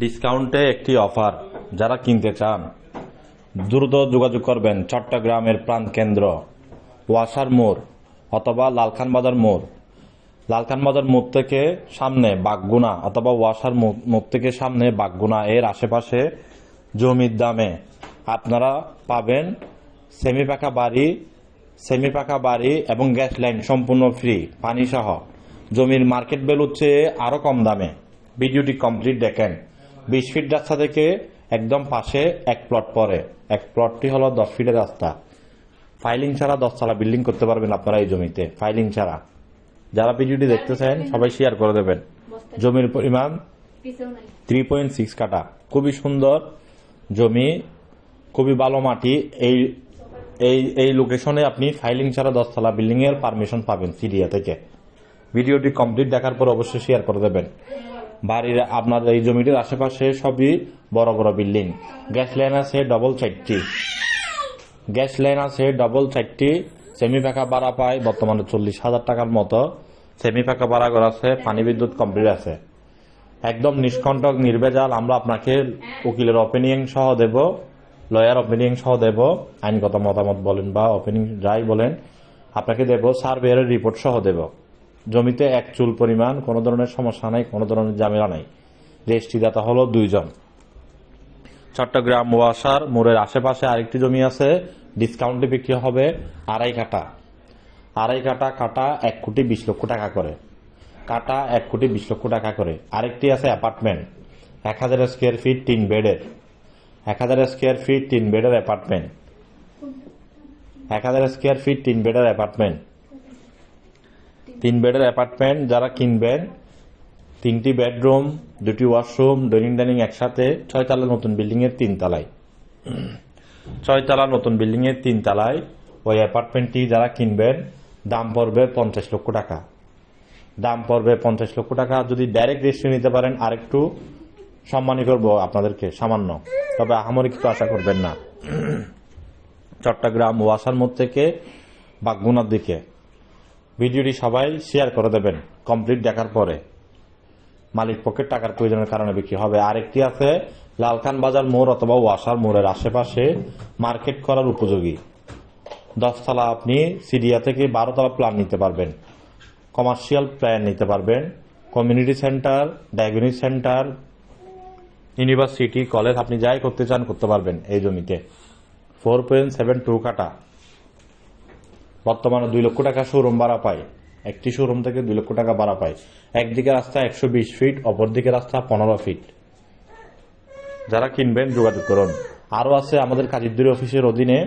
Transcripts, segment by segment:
ডিসকাউন্টে একটি অফার যারা কিনতে চান। দ্রুত যোগাযোগ করবেন চট্টগ্রামের প্রাণকেন্দ্র, ওয়াসার মোড় অথবা লালখান বাজার মোড়। লালখান বাজার মোড় থেকে সামনে বাগগুনা অথবা ওয়াসার মোড় থেকে সামনে বাগগুনা এর আশেপাশে জমির দামে আপনারা পাবেন সেমি পাকা বাড়ি সেমি পাকা বাড়ি এবং গ্যাস লাইন সম্পূর্ণ ফ্রি পানি সহ জমির মার্কেট ভ্যালুর চেয়ে আরও কম দামে। ভিডিওটি কমপ্লিট দেখেন। বিশ ফিট রাস্তা থেকে একদম পাশে এক প্লট পরে এক প্লটটি হলো দশ ফিটের রাস্তা। ফাইলিং ছাড়া দশতলা বিল্ডিং করতে পারবেন আপনারা এই জমিতে ফাইলিং ছাড়া। যারা ভিডিওটি দেখতেছেন, সবাই শেয়ার করে দেবেন। জমির পরিমাণ থ্রি পয়েন্ট সিক্স কাটা খুবই সুন্দর জমি, খুবই ভালো মাটি। এই এই এই লোকেশনে আপনি ফাইলিং ছাড়া দশতলা বিল্ডিং এর পারমিশন পাবেন সিরিয়া থেকে। ভিডিওটি কমপ্লিট দেখার পর অবশ্যই শেয়ার করে দেবেন। বাড়ির আপনার এই জমিটির আশেপাশে সবই বড় বড় বিল্ডিং। গ্যাস লাইন আছে ডবল চারটি। গ্যাস লাইন আছে ডবল চারটি। সেমি ফাঁকা ভাড়া পায় বর্তমানে চল্লিশ হাজার টাকার মতো। সেমি ফাঁকা ভাড়া ঘর আছে, পানি বিদ্যুৎ কমপ্লিট আছে। একদম নিষ্কণ্টক, নির্ভেজাল। আমরা আপনাকে উকিলের ওপেনিং সহ দেব লয়ার ওপেনিং সহ দেব, আইনগত মতামত বলেন বা ওপেনিং যাই বলেন, আপনাকে দেব সার্ভেয়ার রিপোর্ট সহ দেব। জমিতে এক চুল পরিমাণ, কোনো ধরনের সমস্যা নাই, কোনো ধরনের জামেলা নাই। রেজিস্ট্রিদাতা হলো দুইজন। চট্টগ্রাম ওয়াসার মোড়ের আশেপাশে আরেকটি জমি আছে, ডিসকাউন্টে বিক্রি হবে আড়াই কাটা আড়াই কাটা কাটা এক কোটি বিশ লক্ষ টাকা করে। কাটা এক কোটি বিশ লক্ষ টাকা করে। আরেকটি আছে অ্যাপার্টমেন্ট। এক হাজার স্কোয়ার ফিট, তিন বেডের। এক হাজার স্কোয়ার ফিট, তিন বেডের অ্যাপার্টমেন্ট। এক হাজার স্কোয়ার ফিট, তিন বেডের অ্যাপার্টমেন্ট। তিন বেডের অ্যাপার্টমেন্ট যারা কিনবেন, তিনটি বেডরুম, দুটি ওয়াশরুম ডাইনিং ডাইনিং একসাথে ছয়তলা নতুন বিল্ডিং এর তিন তলায় ছয়তলা নতুন বিল্ডিং এর তিন তলায় ওই অ্যাপার্টমেন্টটি যারা কিনবেন, দাম পড়বে পঞ্চাশ লক্ষ টাকা। দাম পড়বে পঞ্চাশ লক্ষ টাকা। যদি ডাইরেক্ট রেজিস্ট্রি নিতে পারেন, আরেকটু সম্মানী করব আপনাদেরকে, সামান্য। তবে আহামরি কিছু আশা করবেন না। চট্টগ্রাম ওয়াসার মোড় থেকে বাগগুনার দিকে। ভিডিওটি সবাই শেয়ার করে দেবেন কমপ্লিট দেখার পরে। মালিক পক্ষের টাকার প্রয়োজনের কারণে বিক্রি হবে। আরেকটি আছে, লালখান বাজার মোড় অথবা ওয়াসার মোড়ের আশেপাশে মার্কেট করার উপযোগী। দশতলা আপনি সিরিয়া থেকে বারোতলা প্ল্যান নিতে পারবেন। কমার্শিয়াল প্ল্যান নিতে পারবেন। Community centre diagnostic centre university college আপনি যাই করতে চান করতে পারবেন এই জমিতে। ফোর পয়েন্ট সেভেন টু কাটা বর্তমানে দুই লক্ষ টাকা শোরুম ভাড়া পায়। একটি শোরুম থেকে দুই লক্ষ টাকা ভাড়া পায়। একদিকে রাস্তা একশো বিশ ফিট অপরদিকে রাস্তা পনেরো ফিট যারা কিনবেন, যোগাযোগ করুন। আরও আছে আমাদের কাজিদ্দুরি অফিসের অধীনে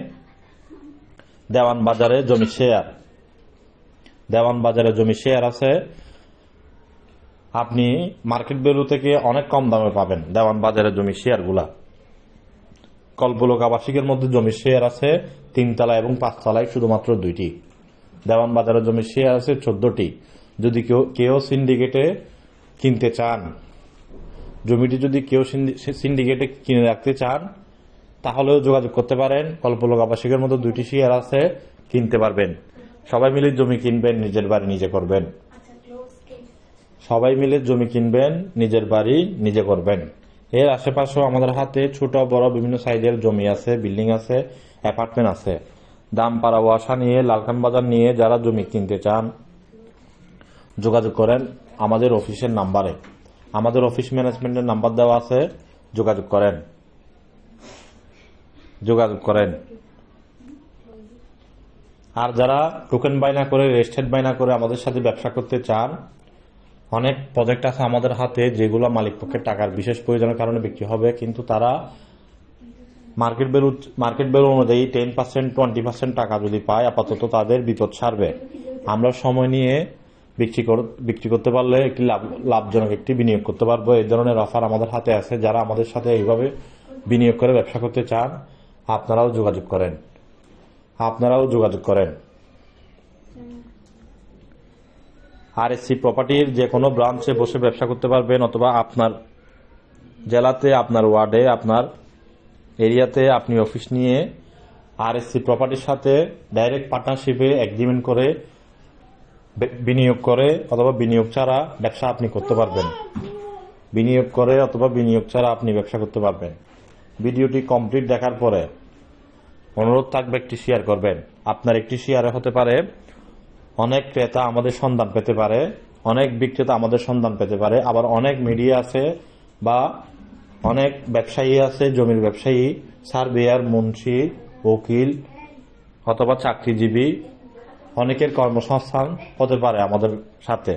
দেওয়ান বাজারে জমি শেয়ার দেওয়ান বাজারে জমি শেয়ার আছে। আপনি মার্কেট ভ্যালু থেকে অনেক কম দামে পাবেন দেওয়ান বাজারে জমি শেয়ারগুলা কল্পলোক আবাসিকের মধ্যে জমি শেয়ার আছে তিনতলা এবং পাঁচতলায় শুধুমাত্র দুইটি। দেওয়ান বাজারে জমি শেয়ার আছে চোদ্দটি। যদি কেউ কেউ সিন্ডিকেটে কিনতে চান জমিটি যদি কেউ সিন্ডি- সিন্ডিকেটে কিনে রাখতে চান তাহলেও যোগাযোগ করতে পারেন। কল্পলোক আবাসিকের মধ্যে দুইটি শেয়ার আছে কিনতে পারবেন। সবাই মিলে জমি কিনবেন নিজের বাড়ি নিজে করবেন। আচ্ছা সবাই মিলে জমি কিনবেন নিজের বাড়ি নিজে করবেন। এর আশেপাশেও আমাদের হাতে ছোট, বড় বিভিন্ন সাইজের জমি আছে, বিল্ডিং আছে, অ্যাপার্টমেন্ট আছে। দাম পাড়া ওয়াসা নিয়ে, লালখান বাজার নিয়ে যারা জমি কিনতে চান, যোগাযোগ করেন আমাদের অফিসের নাম্বারে। আমাদের অফিস ম্যানেজমেন্টের নাম্বার দেওয়া আছে, যোগাযোগ করেন। যোগাযোগ করেন। আর যারা টোকেন বাইনা করে, রেজিস্টার্ড বাইনা করে আমাদের সাথে ব্যবসা করতে চান অনেক প্রজেক্ট আছে আমাদের হাতে, যেগুলো মালিক পক্ষের টাকার বিশেষ প্রয়োজনের কারণে বিক্রি হবে, কিন্তু তারা মার্কেট ভ্যালু মার্কেট ভ্যালু অনুযায়ী টেন পার্সেন্ট টোয়েন্টি পার্সেন্ট টাকা যদি পায়, আপাতত তাদের বিপদ সারবে। আমরা সময় নিয়ে বিক্রি কর- বিক্রি করতে পারলে একটি লাভ, লাভজনক একটি বিনিয়োগ করতে পারব। এই ধরনের অফার আমাদের হাতে আছে। যারা আমাদের সাথে এইভাবে বিনিয়োগ করে ব্যবসা করতে চান, আপনারাও যোগাযোগ করেন। আপনারাও যোগাযোগ করেন। আর এসসি প্রপার্টির যে কোনো ব্রাঞ্চে বসে ব্যবসা করতে পারবেন অথবা আপনার জেলাতে, আপনার ওয়ার্ডে, আপনার এরিয়াতে আপনি অফিস নিয়ে আর এসসি প্রপার্টির সাথে ডাইরেক্ট পার্টনারশিপে এগ্রিমেন্ট করে বিনিয়োগ করে অথবা বিনিয়োগ ছাড়া ব্যবসা আপনি করতে পারবেন। বিনিয়োগ করে অথবা বিনিয়োগ ছাড়া আপনি ব্যবসা করতে পারবেন। ভিডিওটি কমপ্লিট দেখার পরে অনুরোধ থাকবে একটি শেয়ার করবেন। আপনার একটি শেয়ারে হতে পারে অনেক ক্রেতা আমাদের সন্ধান পেতে পারে, অনেক বিক্রেতা আমাদের সন্ধান পেতে পারে, আবার অনেক মিডিয়া আছে বা অনেক ব্যবসায়ী আছে, জমির ব্যবসায়ী, সার্ভেয়ার, মুন্সি, উকিল অথবা চাকরিজীবী, অনেকের কর্মসংস্থান হতে পারে আমাদের সাথে।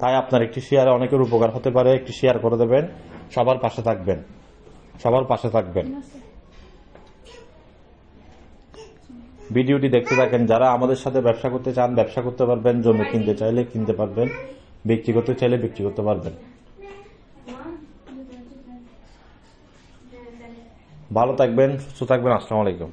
তাই আপনার একটি শেয়ারে অনেকের উপকার হতে পারে, একটি শেয়ার করে দেবেন, সবার পাশে থাকবেন, সবার পাশে থাকবেন। ভিডিওটি দেখতে থাকেন যারা আমাদের সাথে ব্যবসা করতে চান, ব্যবসা করতে পারবেন, জমি কিনতে চাইলে কিনতে পারবেন, বিক্রি করতে চাইলে বিক্রি করতে পারবেন। ভালো থাকবেন, সুস্থ থাকবেন, আসসালামু আলাইকুম।